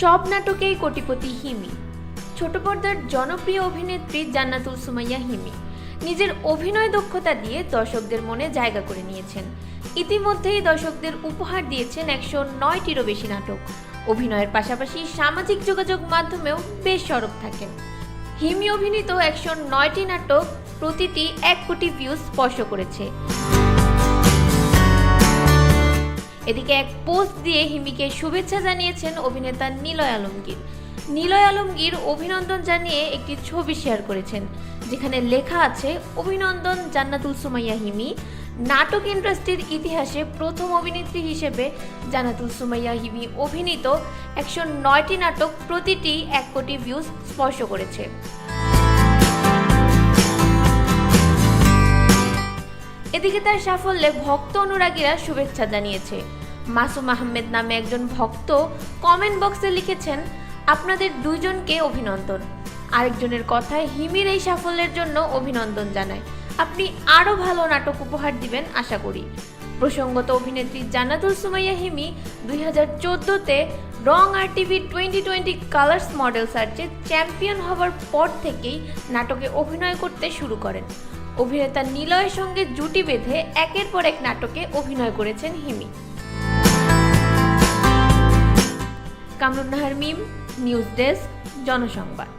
সব নাটকেই কোটিপতি হিমি। ছোট পর্দার জনপ্রিয় অভিনেত্রী জান্নাতুল সুমাইয়া হিমি। নিজের অভিনয় দক্ষতা দিয়ে দর্শকদের মনে জায়গা করে নিয়েছেন। ইতিমধ্যেই দর্শকদের উপহার দিয়েছেন একশো নয়টিরও বেশি নাটক। অভিনয়ের পাশাপাশি সামাজিক যোগাযোগ মাধ্যমেও বেশ সরব থাকেন। হিমি অভিনীত একশো নয়টি নাটক প্রতিটি এক কোটি ভিউজ স্পর্শ করেছে। এদিকে এক পোস্ট দিয়ে হিমিকে শুভেচ্ছা জানিয়েছেন অভিনেতা নিলয় আলমগীর। নিলয় আলমগীর অভিনন্দন জানিয়ে একটি ছবি শেয়ার করেছেন, যেখানে লেখা আছে, অভিনন্দন জান্নাতুল সুমাইয়া হিমি, নাটক ইন্ডাস্ট্রির ইতিহাসে প্রথম অভিনেত্রী হিসেবে জান্নাতুল সুমাইয়া হিমি অভিনীত একশো নয়টি নাটক প্রতিটি এক কোটি ভিউজ স্পর্শ করেছে। এদিকে তার সাফল্যে ভক্ত অনুরাগীরা শুভেচ্ছা জানিয়েছে। মাসুম আহমেদ নামে একজন ভক্ত কমেন্ট বক্সে লিখেছেন, আপনাদের দুইজনকে অভিনন্দন। আরেকজনের কথায় হিমির এই সাফল্যের জন্য অভিনন্দন জানায়। আপনি আরও ভালো নাটক উপহার দিবেন, আশা করি। প্রসঙ্গত অভিনেত্রী জান্নাতুল সুমাইয়া হিমি দুই হাজার চোদ্দোতে রং আর TV twenty twenty Colors model সার্চে চ্যাম্পিয়ন হওয়ার পর থেকেই নাটকে অভিনয় করতে শুরু করেন। অভিনেতা নিলয়ের সঙ্গে জুটি বেঁধে একের পর এক নাটকে অভিনয় করেছেন হিমি। Kamrun Nahar Mim news desk Janasangbad.